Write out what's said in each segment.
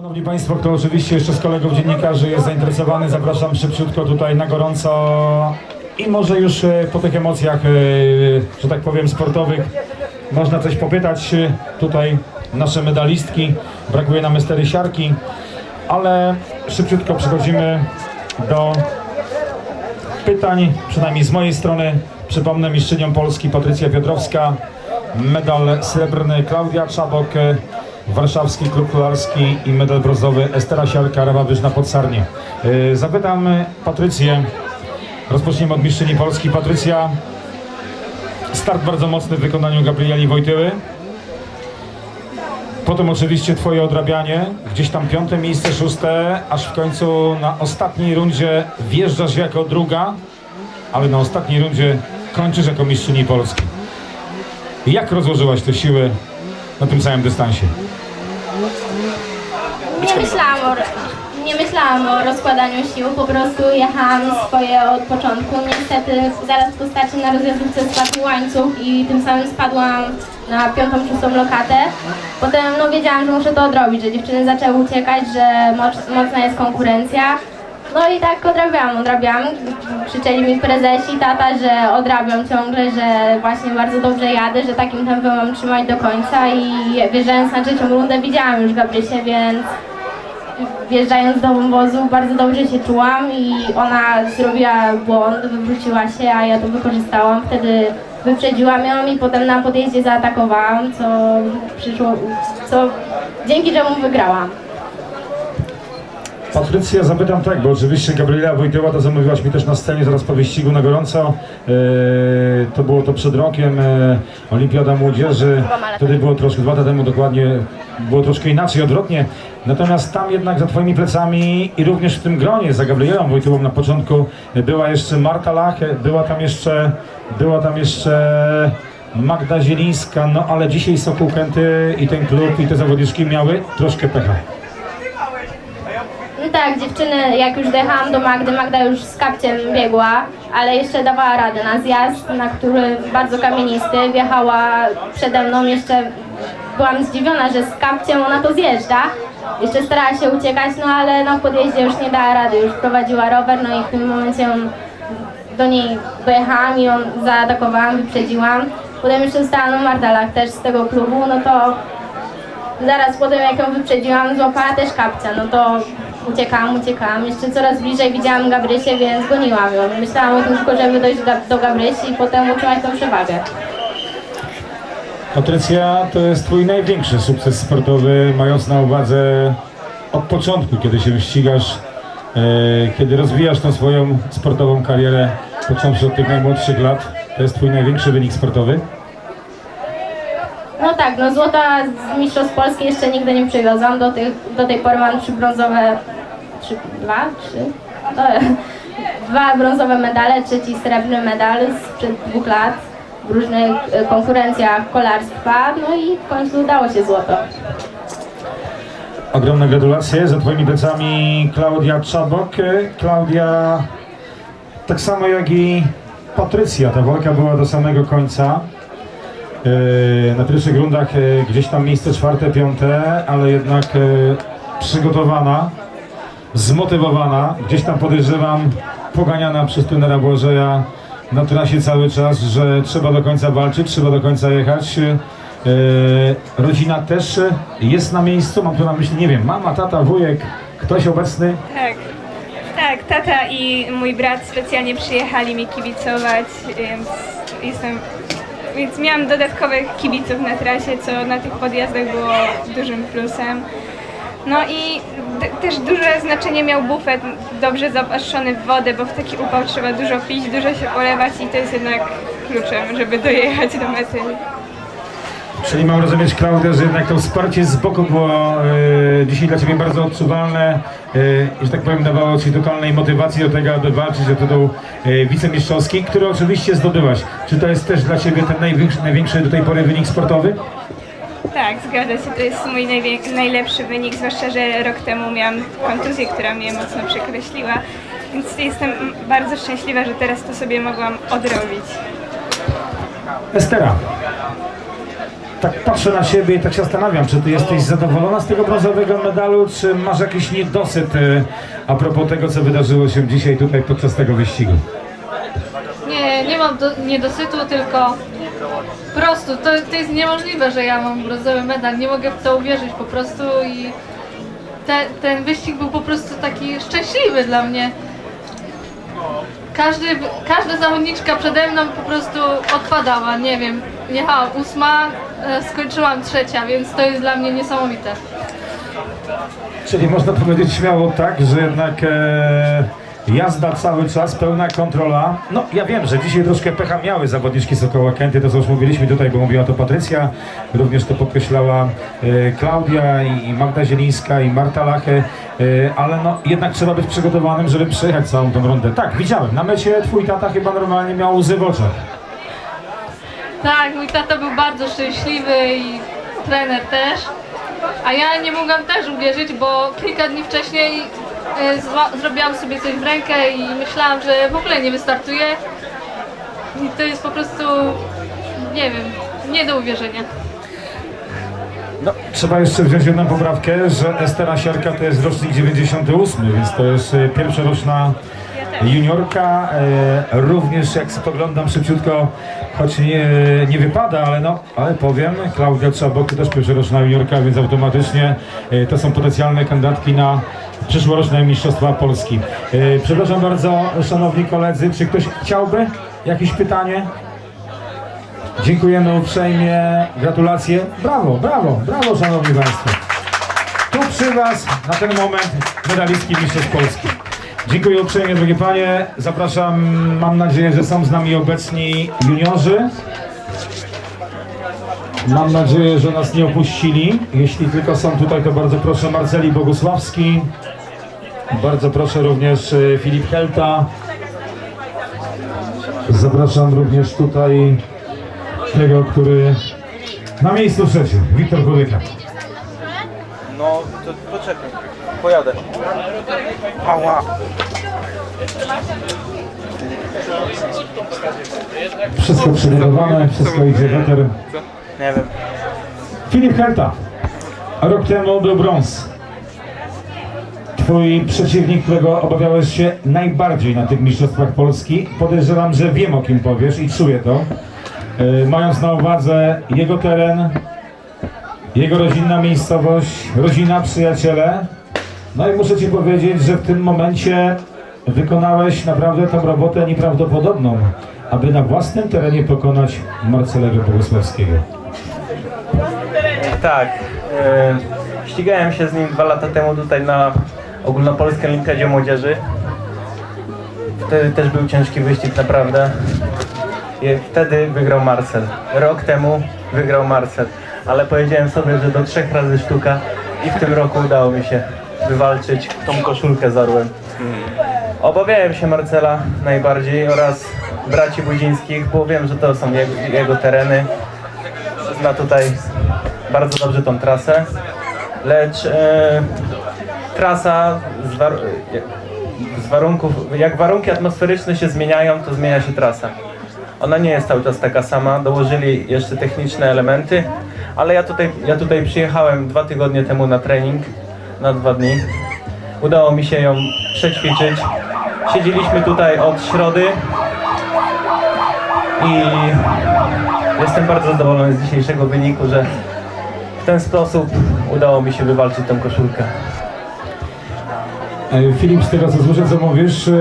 Szanowni Państwo, kto oczywiście jeszcze z kolegów dziennikarzy jest zainteresowany, zapraszam szybciutko tutaj na gorąco i może już e, po tych emocjach, e, że tak powiem, sportowych można coś popytać. E, Tutaj nasze medalistki, brakuje nam Estery Siarki, ale szybciutko przechodzimy do pytań, przynajmniej z mojej strony. Przypomnę mistrzynią Polski Patrycja Piotrowska, medal srebrny Klaudia Czabok, warszawski klub kolarski i medal brązowy Estera Siarka, Rawa Wyżna Podsarnie. E, Zapytam Patrycję, rozpoczniemy od mistrzyni Polski. Patrycja, start bardzo mocny w wykonaniu Gabrieli Wojtyły. Potem oczywiście twoje odrabianie, gdzieś tam piąte miejsce, szóste, aż w końcu na ostatniej rundzie wjeżdżasz jako druga, ale na ostatniej rundzie kończysz jako mistrzyni Polski. Jak rozłożyłaś te siły na tym samym dystansie? Nie myślałam o, nie myślałam o rozkładaniu sił, po prostu jechałam swoje od początku. Niestety zaraz po starcie na rozjazdówce spadł łańcuch i tym samym spadłam na piątą, szóstą lokatę. Potem no wiedziałam, że muszę to odrobić, że dziewczyny zaczęły uciekać, że moc, mocna jest konkurencja. No i tak odrabiałam, odrabiałam. Krzyczeli mi prezesi, tata, że odrabiam ciągle, że właśnie bardzo dobrze jadę, że takim tempem mam trzymać do końca i wjeżdżając na trzecią rundę widziałam już Gabrysię, więc wjeżdżając do wąwozu bardzo dobrze się czułam i ona zrobiła błąd, wywróciła się, a ja to wykorzystałam. Wtedy wyprzedziłam ją i potem na podjeździe zaatakowałam, co przyszło, co dzięki czemu wygrałam. Patrycja, zapytam tak, bo oczywiście Gabriela Wojtyła to zamówiłaś mi też na scenie zaraz po wyścigu na gorąco. Eee, to było to przed rokiem, eee, Olimpiada Młodzieży. Wtedy było troszkę, dwa lata temu dokładnie, było troszkę inaczej, odwrotnie. Natomiast tam jednak za twoimi plecami i również w tym gronie za Gabrielą Wojtyłą na początku była jeszcze Marta Lach, była tam jeszcze, była tam jeszcze Magda Zielińska, no ale dzisiaj Sokół Kęty i ten klub i te zawodniczki miały troszkę pecha. Tak, dziewczyny, jak już dojechałam do Magdy, Magda już z kapciem biegła, ale jeszcze dawała radę na zjazd, na który bardzo kamienisty, wjechała przede mną, jeszcze byłam zdziwiona, że z kapciem ona to zjeżdża. Jeszcze starała się uciekać, no ale na podjeździe już nie dała rady, już prowadziła rower, no i w tym momencie ją, do niej dojechałam i ją zaatakowałam, wyprzedziłam. Potem jeszcze została no Mardalach też z tego klubu, no to Zaraz potem jak ją wyprzedziłam, złapała też kapcia, no to uciekałam, uciekałam. Jeszcze coraz bliżej widziałam Gabrysię, więc goniłam ją. Myślałam o tym tylko, żeby dojść do, Gabrysi i potem utrzymać tą przewagę. Patrycja, to jest twój największy sukces sportowy, mając na uwadze od początku, kiedy się ścigasz, e, kiedy rozwijasz tą swoją sportową karierę, począwszy od tych najmłodszych lat. To jest twój największy wynik sportowy? No tak, no złota z Mistrzostw Polski jeszcze nigdy nie przywiozłam. Do, tych, do tej pory mam trzy brązowe, trzy, dwa, trzy, dwa brązowe medale, trzeci srebrny medal sprzed dwóch lat w różnych e, konkurencjach kolarstwa, no i w końcu udało się złoto. Ogromne gratulacje. Za twoimi plecami Klaudia Czabok. E, Klaudia, tak samo jak i Patrycja, ta walka była do samego końca. E, Na pierwszych rundach e, gdzieś tam miejsce czwarte, piąte, ale jednak e, przygotowana, zmotywowana, gdzieś tam podejrzewam, poganiana przez trenera Błażeja na trasie cały czas, że trzeba do końca walczyć, trzeba do końca jechać. Rodzina też jest na miejscu, mam tu na myśli, nie wiem, mama, tata, wujek, ktoś obecny. Tak, tak, tata i mój brat specjalnie przyjechali mi kibicować, więc jestem. Więc miałam dodatkowych kibiców na trasie, co na tych podjazdach było dużym plusem. No i też duże znaczenie miał bufet dobrze zaopaszczony w wodę, bo w taki upał trzeba dużo pić, dużo się polewać i to jest jednak kluczem, żeby dojechać do mety. Czyli mam rozumieć, Klaudia, że jednak to wsparcie z boku było e, dzisiaj dla Ciebie bardzo odczuwalne i, że tak powiem, dawało Ci totalnej motywacji do tego, aby walczyć o tytuł e, wicemistrzowski, który oczywiście zdobyłaś. Czy to jest też dla Ciebie ten największy, największy do tej pory wynik sportowy? Tak, zgadza się, to jest mój najlepszy wynik, zwłaszcza, że rok temu miałam kontuzję, która mnie mocno przekreśliła, więc jestem bardzo szczęśliwa, że teraz to sobie mogłam odrobić. Estera, tak patrzę na siebie i tak się zastanawiam, czy ty jesteś zadowolona z tego brązowego medalu, czy masz jakiś niedosyt y, a propos tego, co wydarzyło się dzisiaj tutaj podczas tego wyścigu? Nie, nie mam do, niedosytu, tylko po prostu to, to jest niemożliwe, że ja mam brązowy medal. Nie mogę w to uwierzyć po prostu i te, ten wyścig był po prostu taki szczęśliwy dla mnie. Każdy, każda zawodniczka przede mną po prostu odpadała, nie wiem, jechałam ósma, e, skończyłam trzecia, więc to jest dla mnie niesamowite. Czyli można powiedzieć śmiało tak, że jednak e, jazda cały czas, pełna kontrola. No ja wiem, że dzisiaj troszkę pecha miały zawodniczki Sokoła to co już mówiliśmy tutaj, bo mówiła to Patrycja, również to podkreślała e, Klaudia i, i Magda Zielińska i Marta Lachę, e, ale no jednak trzeba być przygotowanym, żeby przejechać całą tą rundę. Tak, widziałem, na mecie twój tata chyba normalnie miał łzy w oczach. Tak, mój tata był bardzo szczęśliwy i trener też. A ja nie mogłam też uwierzyć, bo kilka dni wcześniej e, zrobiłam sobie coś w rękę i myślałam, że w ogóle nie wystartuję. I to jest po prostu, nie wiem, nie do uwierzenia. No, trzeba jeszcze wziąć jedną poprawkę, że Estera Siarka to jest rocznik 98, więc to jest e, pierwszoroczna juniorka. E, również jak spoglądam szybciutko, choć nie, nie wypada, ale no, ale powiem, Klaudia Trzabok to też pierwszoroczna juniorka, więc automatycznie e, to są potencjalne kandydatki na przyszłoroczne Mistrzostwa Polski. E, przepraszam bardzo, szanowni koledzy, czy ktoś chciałby jakieś pytanie? Dziękujemy uprzejmie, gratulacje. Brawo, brawo, brawo szanowni Państwo. Tu przy Was na ten moment medalistki Mistrzostw Polski. Dziękuję uprzejmie drogie Panie. Zapraszam, mam nadzieję, że są z nami obecni juniorzy. Mam nadzieję, że nas nie opuścili. Jeśli tylko są tutaj, to bardzo proszę Marceli Bogusławski. Bardzo proszę również e, Filip Helta. Zapraszam również tutaj tego, który na miejscu trzecim, Wiktor Kudyka. No, to poczekaj. Pojadę. Ała. Wszystko przygotowane, wszystko idzie weter. Nie wiem. Filip Herta. Rok temu był brąz. Twój przeciwnik, którego obawiałeś się najbardziej na tych mistrzostwach Polski, podejrzewam, że wiem o kim powiesz i czuję to. E, Mając na uwadze jego teren, jego rodzinna miejscowość, rodzina, przyjaciele. No i muszę Ci powiedzieć, że w tym momencie wykonałeś naprawdę tą robotę nieprawdopodobną, aby na własnym terenie pokonać Marcelego Bogusławskiego. Tak. E, ścigałem się z nim dwa lata temu tutaj na ogólnopolskiej olimpiadzie młodzieży. Wtedy też był ciężki wyścig naprawdę. I wtedy wygrał Marcel. Rok temu wygrał Marcel. Ale powiedziałem sobie, że do trzech razy sztuka i w tym roku udało mi się wywalczyć tą koszulkę z orłem. Obawiałem się Marcela najbardziej oraz braci Budzińskich, bo wiem, że to są jego, jego tereny. Zna tutaj bardzo dobrze tą trasę, lecz e, trasa z, war, z warunków, jak warunki atmosferyczne się zmieniają, to zmienia się trasa. Ona nie jest cały czas taka sama, dołożyli jeszcze techniczne elementy, ale ja tutaj, ja tutaj przyjechałem dwa tygodnie temu na trening, na dwa dni. Udało mi się ją przećwiczyć. Siedzieliśmy tutaj od środy i jestem bardzo zadowolony z dzisiejszego wyniku, że w ten sposób udało mi się wywalczyć tę koszulkę. E, Filip, z tego co słyszę, co mówisz, e,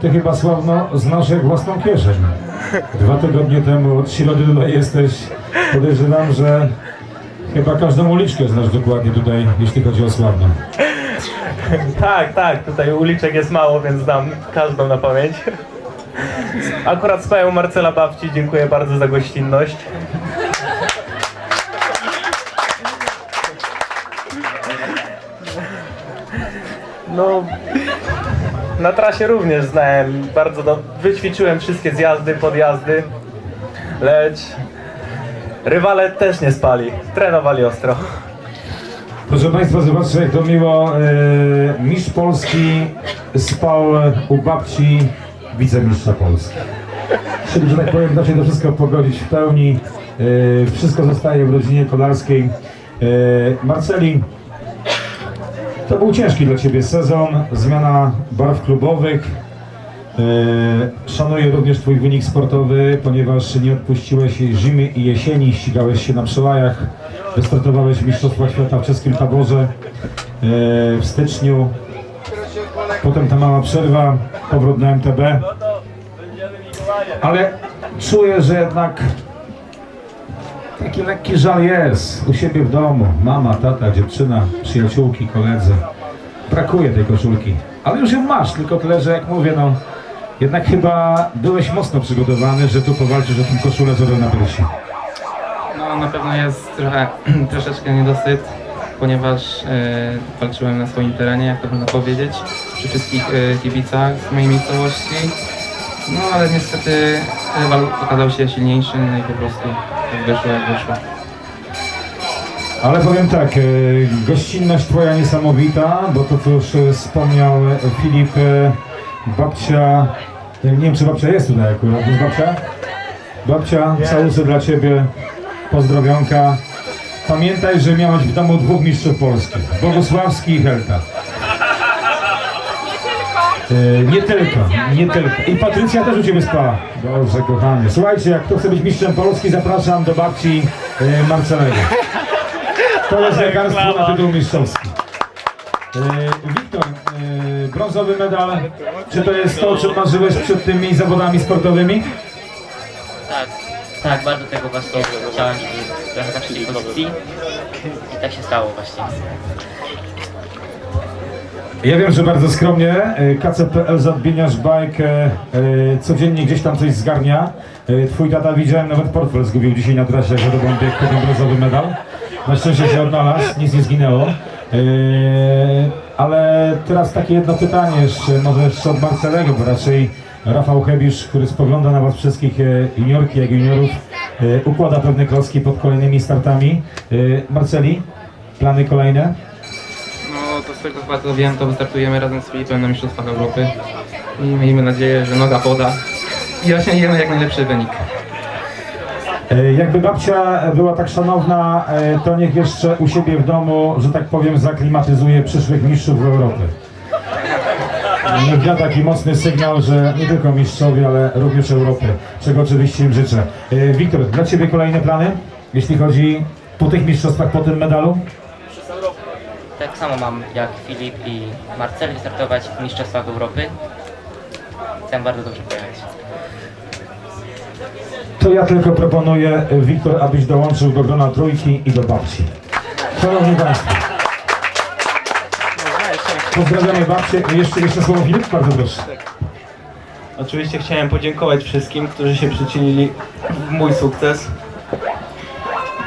ty chyba sławno znasz jak własną kieszeń. Dwa tygodnie temu od środy tutaj jesteś. Podejrzewam, że chyba każdą uliczkę znasz dokładnie tutaj, jeśli chodzi o sławną. Tak, tak, tutaj uliczek jest mało, więc znam każdą na pamięć. Akurat z Marcela Babci, dziękuję bardzo za gościnność. No, na trasie również znałem bardzo do... Wyćwiczyłem wszystkie zjazdy, podjazdy, lecz rywale też nie spali, trenowali ostro. Proszę Państwa, zobaczcie jak to miło. E, mistrz Polski spał u babci wicemistrza Polski. Czyli, że tak powiem, da się to wszystko pogodzić w pełni. E, Wszystko zostaje w rodzinie kolarskiej. E, Marceli, to był ciężki dla Ciebie sezon, zmiana barw klubowych. E, Szanuję również Twój wynik sportowy, ponieważ nie odpuściłeś zimy i jesieni, ścigałeś się na przełajach, wystartowałeś w Świata w czeskim taborze e, w styczniu. Potem ta mała przerwa, powrót na MTB. Ale czuję, że jednak taki lekki żal jest u siebie w domu. Mama, tata, dziewczyna, przyjaciółki, koledzy. Brakuje tej koszulki. Ale już ją masz, tylko tyle, że jak mówię, no jednak chyba byłeś mocno przygotowany, że tu powalczysz o tą koszulę z na piersi. No na pewno jest trochę, troszeczkę niedosyt, ponieważ e, walczyłem na swoim terenie, jak to można powiedzieć, przy wszystkich e, kibicach z mojej miejscowości. No ale niestety rywal okazał się silniejszy no i po prostu tak wyszło jak wyszło. Ale powiem tak, e, gościnność Twoja niesamowita, bo to co już e, wspomniał e, Filip, e, babcia, e, nie wiem czy babcia jest tutaj akurat, jest babcia? Babcia, całusy dla Ciebie, pozdrowionka. Pamiętaj, że miałeś w domu dwóch mistrzów Polski, Bogusławski i Helta. E, Nie tylko, nie tylko. I Patrycja też u Ciebie spała. Dobrze, kochanie. Słuchajcie, jak kto chce być mistrzem Polski, zapraszam do babci e, Marcelego. To jest lekarstwo na tytuł mistrzowski. E, Wiktor, e, brązowy medal. Czy to jest to, o czym marzyłeś przed tymi zawodami sportowymi? Tak, tak, bardzo tego właśnie chciałem, żeby trochę tak tej pozycji i tak się stało właśnie. Ja wiem, że bardzo skromnie. e, KCPL Zadbieniasz Bike codziennie gdzieś tam coś zgarnia. Twój tata widziałem, nawet portfel zgubił dzisiaj na trasie, bieg po ten brązowy medal. Na szczęście się odnalazł, nic nie zginęło. Ale teraz takie jedno pytanie jeszcze, może jeszcze od Marcelego, bo raczej Rafał Hebisz, który spogląda na Was wszystkich, e, juniorki jak juniorów, e, układa pewne klocki pod kolejnymi startami. E, Marceli, plany kolejne? No to z tego chyba co wiem, to wystartujemy razem z Filipem na Mistrzostwach Europy i miejmy nadzieję, że noga poda i osiągniemy jak najlepszy wynik. E, Jakby babcia była tak szanowna, e, to niech jeszcze u siebie w domu, że tak powiem, zaklimatyzuje przyszłych mistrzów Europy. Niech da taki mocny sygnał, że nie tylko mistrzowie, ale również Europy, czego oczywiście im życzę. E, Wiktor, dla Ciebie kolejne plany, jeśli chodzi po tych mistrzostwach, po tym medalu? Tak samo mam jak Filip i Marcel wystartować w Mistrzostwach Europy. Chcę bardzo dobrze pojechać. To ja tylko proponuję, e, Wiktor, abyś dołączył do grona trójki i do babci. Szanowni Państwo. Pozdrawiamy babcię. Jeszcze, jeszcze słowo Filip, bardzo proszę. Oczywiście chciałem podziękować wszystkim, którzy się przyczynili w mój sukces.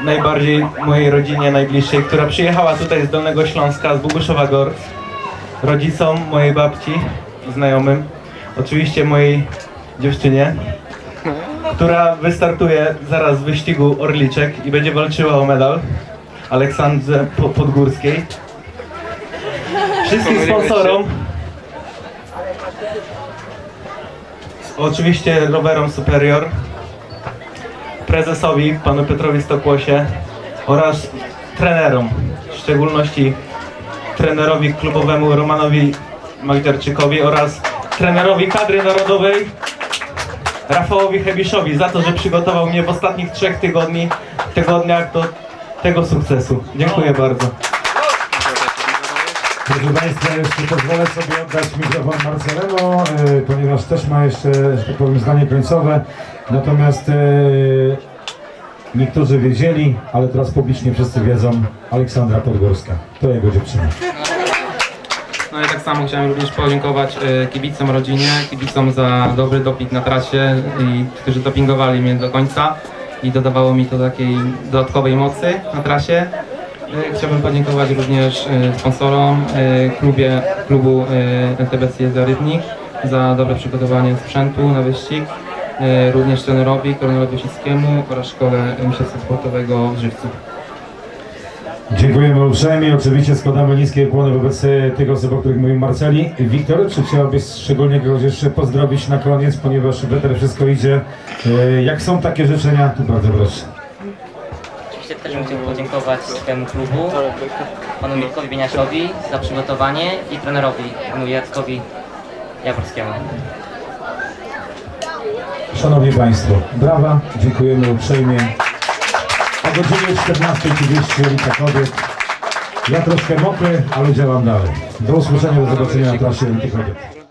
Najbardziej mojej rodzinie najbliższej, która przyjechała tutaj z Dolnego Śląska, z Buguszowa Gor. Rodzicom, mojej babci, znajomym. Oczywiście mojej dziewczynie, która wystartuje zaraz w wyścigu Orliczek i będzie walczyła o medal. Aleksandrze Po- Podgórskiej. Wszystkim sponsorom, Oczywiście rowerom Superior, prezesowi, panu Petrowi Stokłosie oraz trenerom, w szczególności trenerowi klubowemu Romanowi Magdziarczykowi oraz trenerowi kadry narodowej Rafałowi Hebiszowi za to, że przygotował mnie w ostatnich trzech tygodni, tygodniach do tego sukcesu. Dziękuję bardzo. Proszę Państwa, jeszcze pozwolę sobie oddać mikrofon Marcelemu, e, ponieważ też ma jeszcze, że tak powiem, zdanie końcowe. Natomiast e, niektórzy wiedzieli, ale teraz publicznie wszyscy wiedzą, Aleksandra Podgórska. To jego dziewczyna. No i tak samo chciałem również podziękować e, kibicom rodzinie, kibicom za dobry doping na trasie, i którzy dopingowali mnie do końca i dodawało mi to takiej dodatkowej mocy na trasie. E, Chciałbym podziękować również e, sponsorom, klubie, klubu e, LTBC za dobre przygotowanie sprzętu na wyścig, również trenerowi Kornelowi Wysickiemu oraz Szkole Mistrzostwa Sportowego w Żywcu. Dziękujemy uprzejmie. Oczywiście składamy niskie kłony wobec e, tych osób, o których mówił Marceli. Wiktor, czy chciałbyś szczególnie kogoś jeszcze pozdrowić na koniec, ponieważ weter wszystko idzie. E, Jak są takie życzenia, to bardzo proszę. oczywiście też bym chciał podziękować swojemu klubu, panu Mirkowi Bieniaszowi za przygotowanie i trenerowi, panu Jackowi Jaworskiemu. Szanowni Państwo, brawa, dziękujemy uprzejmie. Godzinie 14.30 Elita Kobiet. Ja troszkę mokry, ale działam dalej. Do usłyszenia, do zobaczenia na trasie Kobiet.